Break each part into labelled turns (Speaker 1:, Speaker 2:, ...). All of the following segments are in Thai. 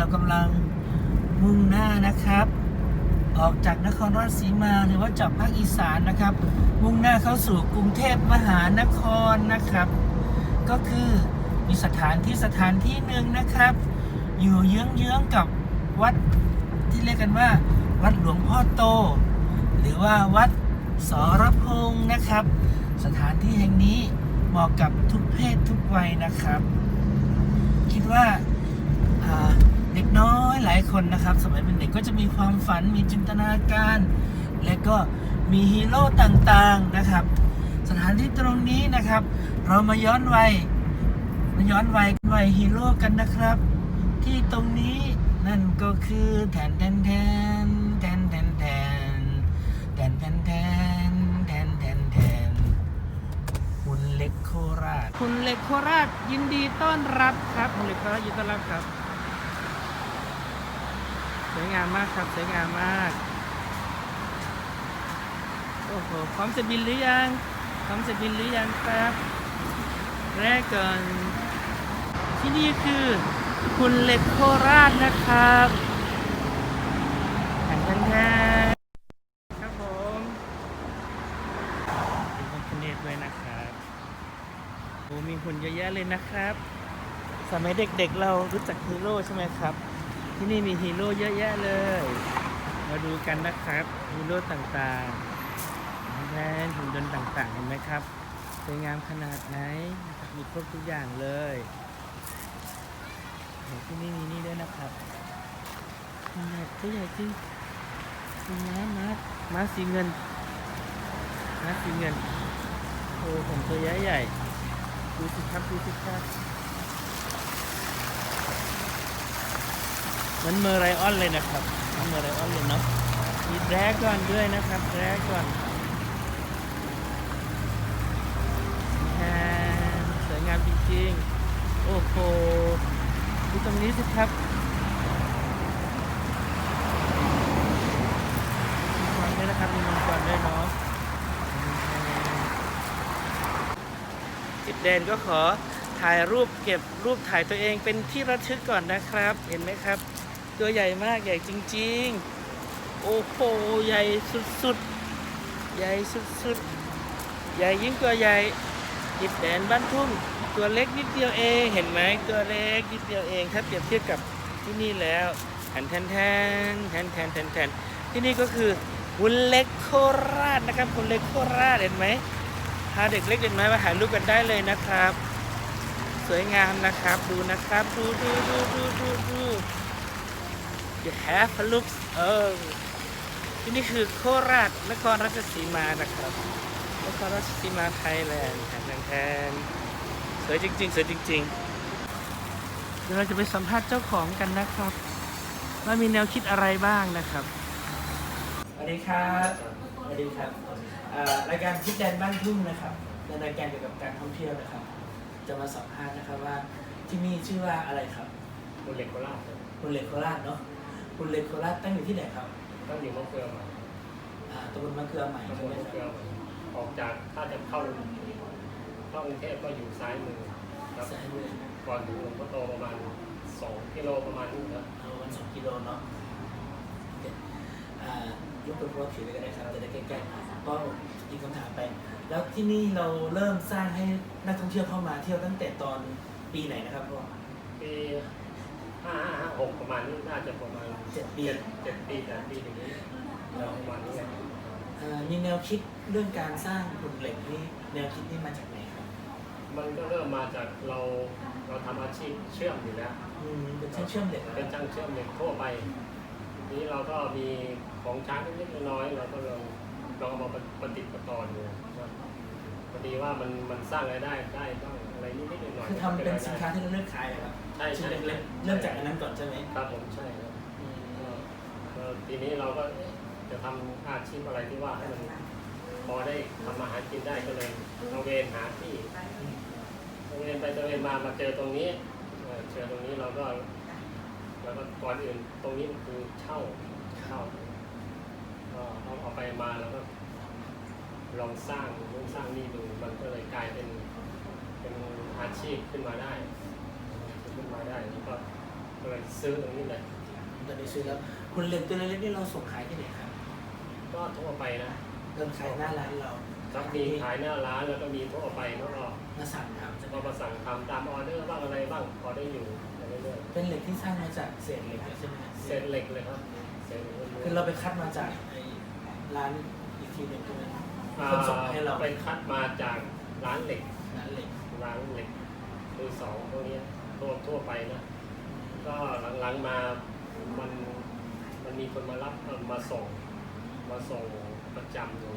Speaker 1: รากำลังมุ่งหน้านะครับ ออกจากนครราชสีมาหรือว่าจากภาคอีสานนะครับ มุ่งหน้าเข้าสู่กรุงเทพมหานครนะครับ ก็คือมีสถานที่สถานที่หนึ่งนะครับ อยู่เยื้องๆกับวัดที่เรียกกันว่า วัดหลวงพ่อโต หรือว่าวัดสรพงษ์นะครับ สถานที่แห่งนี้เหมาะกับทุกเพศทุกวัยนะครับ คิดว่าอ่าเด็กน้อยหลายคนนะครับ สมัยเป็นเด็กก็จะมีความฝันมีจินตนาการ และก็มีฮีโร่ต่างๆนะครับ สถานที่ตรงนี้นะครับ เรามาย้อนวัยมาย้อนวัยวัยฮีโร่กันนะครับ ที่ตรงนี้นั่นก็คือแทนแทนแทนแทนแทนแทนแทนแทนแทนแทนแทนแทนคุณเล็กโคราช คุณเล็กโคราชยินดีต้อนรับครับคุณเล็กโคราชยินดีต้อนรับครับ สวยงามมากครับ สวยงามมาก โอ้โห พร้อมจะบินหรือยัง พร้อมจะบินหรือยังครับ แรกก่อน ที่นี่คือคุณเหล็กโคราชนะครับแทนแทนแทนครับผมเป็นคนคเนตด้วยนะครับโอ้มีหุ่นเยอะแยะเลยนะครับ สมัยเด็กๆเรารู้จักฮีโร่ใช่ไหมครับ ที่นี่มีฮีโร่เยอะแยะเลย มาดูกันนะครับฮีโร่ต่างๆแทนหุ่นยนต์ต่างๆเห็นไหมครับสวยงามขนาดไหนมีครบทุกอย่างเลยที่นี่มีนี่ด้วยนะครับขนาดตัวใหญ่จริงมีม้าม้าม้าสีเงินม้าสีเงินโอ้ผมตัวใหญ่ใหญ่ดูสิครับดูสิครับ เหมันเมอร์ไรออนเลยนะครับเหมันเมอร์ไรออนเลยเนาะมีแดรกก่อนด้วยนะครับแดรกก่อนสวยงามจริงๆ โอ้โหดูตรงนี้สิครับมีมังกรด้วยนะครับมีมังกรด้วยเนาะจิตแดนก็ขอถ่ายรูปเก็บรูปถ่ายตัวเองเป็นที่ระทึกก่อนนะครับ เห็นไหมครับ ตัวใหญ่มากใหญ่จริง ๆ โอ้โหใหญ่สุดๆ ใหญ่สุดๆ ใหญ่ยิ่งกว่าใหญ่จิตแดนบ้านทุ่งตัวเล็กนิดเดียวเองเห็นไหมตัวเล็กนิดเดียวเองถ้าเปรียบเทียบกับที่นี่แล้วแทนแทนแทนแทนแทนแทนแทนที่นี่ก็คือคุณเล็กโคราชนะครับคุณเล็กโคราชเห็นไหมพาเด็กเล็กเด็กน้อยมาถ่ายรูปกันได้เลยนะครับ สวยงามนะครับดูนะครับ ดูดูดูดูดูดู you have a look เออที่นี่คือโคราชนครราชสีมานะครับนครราชสีมาไทยแลนด์แทนแทนสวยจริงๆสวยจริงๆเดี๋ยวเราจะไปสัมภาษณ์เจ้าของกันนะครับ ว่ามีแนวคิดอะไรบ้างนะครับสวัสดีครับสวัสดีครับอ่ารายการคิดแดนบ้านทุ่งนะครับเป็นรายการเกี่ยวกับการท่องเที่ยวนะครับ จะมาสัมภาษณ์นะครับว่าที่นี่ชื่อว่าอะไรครับ
Speaker 2: คนเหล็กโคราชครับ
Speaker 1: คุณเลกโคราชเนาะ คุณเลกโคราชตั้งอยู่ที่ไหนครับ
Speaker 2: ต้องอยู่มะเฟืองมา
Speaker 1: อ่าตำบลมะเขือใหม่
Speaker 2: ตำบ
Speaker 1: ใช่
Speaker 2: ล
Speaker 1: ไหม
Speaker 2: มะ
Speaker 1: ค
Speaker 2: เฟือ
Speaker 1: รั
Speaker 2: ง
Speaker 1: บ
Speaker 2: ออกจากถ้าจะเข้าเข้ากรุงเทพก็อยู่ซ้ายมือครับ
Speaker 1: สายเลย
Speaker 2: ก่อนถึงหลวงพ่อโตประมาณ2กิโลประมาณนี้ครับ
Speaker 1: เอาวันสองกิโลเนาะโอเคอ่ายกตัวโพสถือเลยก็ได้ครับเราจะได้ใกล้ๆก็อีกคำถามไป แล้วที่นี่เราเริ่มสร้างให้นักท่องเที่ยวเข้ามาเที่ยวตั้งแต่ตอนปีไหนนะครับพ่อ
Speaker 2: ปี ห้าห้าหกประมาณนี้น่าจะประมาณ
Speaker 1: เจ็ดปี
Speaker 2: เจ็ดเจ็ดปีแปดปีถึงนี้เราประมาณนี้ครับ
Speaker 1: อ่ามีแนวคิดเรื่องการสร้างหุ่นเหล็กนี่แนวคิดนี่มาจากไหนครับ
Speaker 2: มันก็เริ่มมาจากเราเราทำอาชีพเชื่อมอยู่แล้ว
Speaker 1: อืมเป็นช่างเชื่อมเหล็ก
Speaker 2: เป็นช่างเชื่อมเหล็กทั่วไปนี้เราก็มีของช้างนิดๆน้อยๆเราก็ลองลองเอามาปฏิดประต่อดูว่า พอดีว่ามันมันสร้างรายได้ได้บ้างอะไรนิดๆหน่อยๆ
Speaker 1: คือทำเป็นสินค้าที่เราเลือกขายเหรอครับ
Speaker 2: ใช่
Speaker 1: ชิ้น
Speaker 2: ใช่
Speaker 1: เล็กๆเริ่มจากอันนั้นก่อนใช่ไหม
Speaker 2: ครับผมใช่ครับ
Speaker 1: อืม
Speaker 2: ก็ก็ทีนี้เราก็เอ๊ะจะทำอาชีพอะไรที่ว่าให้มันพอได้ทำมาหากินได้ก็เลยเอาเวนหาที่เอาเวนไปตะเวนมามาเจอตรงนี้เอ่อเจอตรงนี้เราก็แล้วก็ก่อนอื่นตรงนี้มันคือเช่าเช่าก็เอาเอาไปมาแล้วก็ ลองสร้างนู่นสร้างนี่ดูมันก็เลยกลายเป็นเป็นอาชีพขึ้นมาได้ ขึ้นมาได้แล้วก็ก็เลยซื้อตรงนี้เลย
Speaker 1: ตอนนี้ซื้อแล้วคุณเหล็กตัวเล็กๆนี่เราส่งขายที่ไหนครับ
Speaker 2: ก็ทั่วไปนะ
Speaker 1: เดินขายหน้าร้านเรา
Speaker 2: ครับมีขายหน้าร้านแล้วก็มีทั่วไปแล้วก็
Speaker 1: มาสั่งทำจะ
Speaker 2: ก็มาสั่งทำตามออเดอร์บ้างอะไรบ้างพอได้อยู่เรื่อย
Speaker 1: เป็นเหล็กที่สร้างมาจากเศษเหล็กใช่ไหม
Speaker 2: ๆเศษเหล็กเลยครับเศษเหล็กล้วนๆ
Speaker 1: คือเราไปคัดมาจากไอ้ร้านอีกทีหนึ่งใช่ไหม
Speaker 2: อ่า
Speaker 1: คนส่งให้เรา
Speaker 2: ไปคัดมาจากร้านเหล็ก
Speaker 1: ร้านเหล็ก
Speaker 2: ร้านเหล็กมือสองพวกเนี้ยทั่วทั่วไปนะ ก็หลังๆมามันมันมีคนมารับเอ่อมาส่ง มาส่งประจำอยู่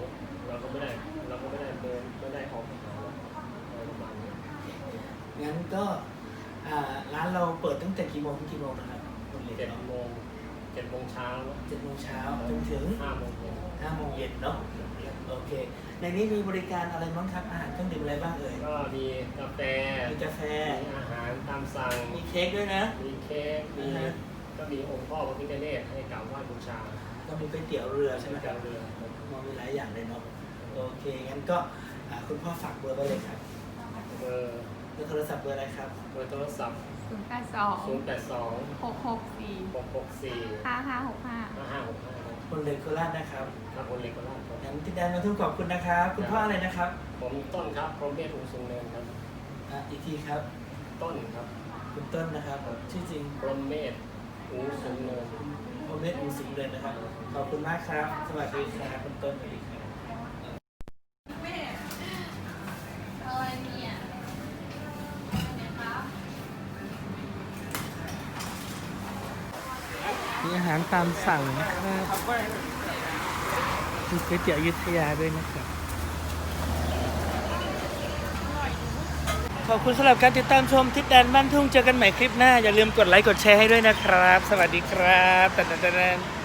Speaker 2: เราก็ไม่ได้เราก็ไม่ได้เดินไม่ได้ออกหาอะไรประมาณนี้
Speaker 1: งั้นก็อ่าร้านเราเปิดตั้งแต่กี่โมงถึงกี่โมงนะครับคุณเหล็ก
Speaker 2: เจ็ดโมง เจ็ดโมงเช้านะ
Speaker 1: เจ็ดโมงเช้าจนถึง
Speaker 2: ห้าโมงเย็น
Speaker 1: ห้าโมงเย็นเนาะโอเค ในนี้มีบริการอะไรบ้างครับอาหารเครื่องดื่มอะไรบ้างเอ่ย
Speaker 2: ก็มีกาแฟ
Speaker 1: มีกาแฟ
Speaker 2: มีอาหารตามสั่ง
Speaker 1: มีเค้กด้วยนะ
Speaker 2: มีเค้กมี
Speaker 1: อ่าฮะ
Speaker 2: ก็มีองค์พ่อพระพิฆเนศให้กราบไหว้บูชา
Speaker 1: ก็มีก๋วยเตี๋ยวเรือใช่ไหมค
Speaker 2: จา
Speaker 1: รับ
Speaker 2: เรือ
Speaker 1: มองมีหลายอย่างเลยเนาะโอเคงั้นก็อ่าคุณพ่อฝากเบอร์ไว้เลยครับ
Speaker 2: เบอร์
Speaker 1: เบอร์โทรศัพท์เบอร์อะไรครับ
Speaker 2: เบอร์โทรศัพท์
Speaker 3: ศูนย์แปดสอง
Speaker 2: 0 8 2
Speaker 3: หกหกสี่
Speaker 2: 6 6 4
Speaker 3: ห้าห้าหกห้า
Speaker 2: 5 5 6 5
Speaker 1: คนเหล็กโคราชนะครับ
Speaker 2: ครับคนเล็กก็ได้ครับ
Speaker 1: งั้นที่แดนมาทุ่งขอบคุณนะครับ คุณพ่ออะไรนะครับ
Speaker 2: ผมต้นครับพรหมเมธอุงสุงเนินครับ
Speaker 1: อ่าอีกทีครับ
Speaker 2: ต้นครับ
Speaker 1: คุณต้นนะครับชื่อจริง
Speaker 2: พรหมเมธอุงสุงเนิน
Speaker 1: โอเมตอูสิงห์เลยนะครับ ขอบคุณมากครับ สวัสดีครับคุณต้นสวัสดีครับารตามสั่งนะครับมีก๋วยเตี๋ยวอยุธยาด้วยนะครับ ขอบคุณสำหรับการติดตามชมทิศแดนบ้านทุ่งเจอกันใหม่คลิปหน้า อย่าลืมกดไลค์กดแชร์ให้ด้วยนะครับ สวัสดีครับตันตันตัน